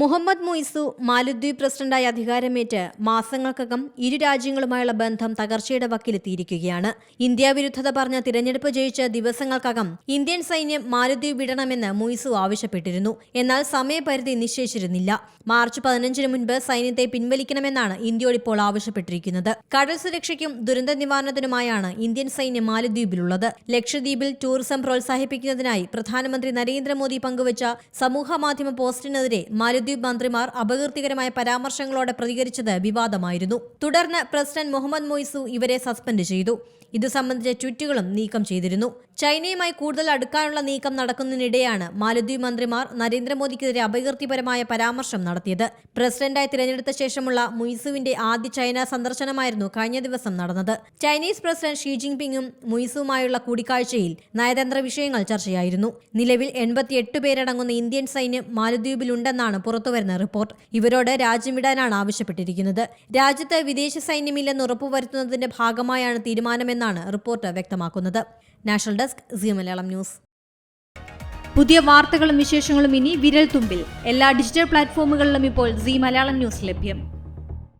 മുഹമ്മദ് മൊയ്സു മാലദ്വീപ് പ്രസിഡന്റായി അധികാരമേറ്റ് മാസങ്ങൾക്കകം ഇരു രാജ്യങ്ങളുമായുള്ള ബന്ധം തകർച്ചയുടെ വക്കിലെത്തിയിരിക്കുകയാണ്. ഇന്ത്യ വിരുദ്ധത പറഞ്ഞ തിരഞ്ഞെടുപ്പ് ജയിച്ച ദിവസങ്ങൾക്കകം ഇന്ത്യൻ സൈന്യം മാലദ്വീപ് വിടണമെന്ന് മൊയ്സു ആവശ്യപ്പെട്ടിരുന്നു. എന്നാൽ സമയപരിധി നിശ്ചയിച്ചിരുന്നില്ല. മാർച്ച് പതിനഞ്ചിന് മുൻപ് സൈന്യത്തെ പിൻവലിക്കണമെന്നാണ് ഇന്ത്യയോട് ഇപ്പോൾ ആവശ്യപ്പെട്ടിരിക്കുന്നത്. കടൽ സുരക്ഷയ്ക്കും ദുരന്ത നിവാരണത്തിനുമായാണ് ഇന്ത്യൻ സൈന്യം മാലദ്വീപിലുള്ളത്. ലക്ഷദ്വീപിൽ ടൂറിസം പ്രോത്സാഹിപ്പിക്കുന്നതിനായി പ്രധാനമന്ത്രി നരേന്ദ്രമോദി പങ്കുവച്ച സമൂഹമാധ്യമ പോസ്റ്റിനെതിരെ മാലദ്വീപ് മന്ത്രിമാർ അപകീർത്തികരമായ പരാമർശങ്ങളോടെ പ്രതികരിച്ചത് വിവാദമായിരുന്നു. തുടർന്ന് പ്രസിഡന്റ് മുഹമ്മദ് മൊയ്സു ഇവരെ സസ്പെൻഡ് ചെയ്തു. ഇത് സംബന്ധിച്ച ട്വീറ്റുകളും നീക്കം ചെയ്തിരുന്നു. ചൈനയുമായി കൂടുതൽ അടുക്കാനുള്ള നീക്കം നടക്കുന്നതിനിടെയാണ് മാലദ്വീപ് മന്ത്രിമാർ നരേന്ദ്രമോദിക്കെതിരെ അപകീർത്തിപരമായ പരാമർശം നടത്തിയത്. പ്രസിഡന്റായി തിരഞ്ഞെടുത്ത ശേഷമുള്ള മുയിസുവിന്റെ ആദ്യ ചൈന സന്ദർശനമായിരുന്നു കഴിഞ്ഞ ദിവസം നടന്നത്. ചൈനീസ് പ്രസിഡന്റ് ഷീ ജിൻപിങ്ങും മുയിസുവുമായുള്ള കൂടിക്കാഴ്ചയിൽ നയതന്ത്ര വിഷയങ്ങൾ ചർച്ചയായിരുന്നു. നിലവിൽ എൺപത്തിയെട്ട് പേരടങ്ങുന്ന ഇന്ത്യൻ സൈന്യം മാലദ്വീപിലുണ്ടെന്നാണ് പുറത്തുവരുന്ന റിപ്പോർട്ട് ഇവരോട് രാജ്യം ആവശ്യപ്പെട്ടിരിക്കുന്നത്. രാജ്യത്ത് വിദേശ സൈന്യമില്ലെന്ന് ഉറപ്പുവരുത്തുന്നതിന്റെ ഭാഗമായാണ് തീരുമാനമെന്നാണ് റിപ്പോർട്ട് വ്യക്തമാക്കുന്നത്. National desk C Malayalam news. പുതിയ വാർത്തകളും വിശേഷങ്ങളും ഇനി വിരൽ തുമ്പിൽ എല്ലാ ഡിജിറ്റൽ പ്ലാറ്റ്ഫോമുകളിലും ഇപ്പോൾ സി മലയാളം ന്യൂസ് ലഭ്യം.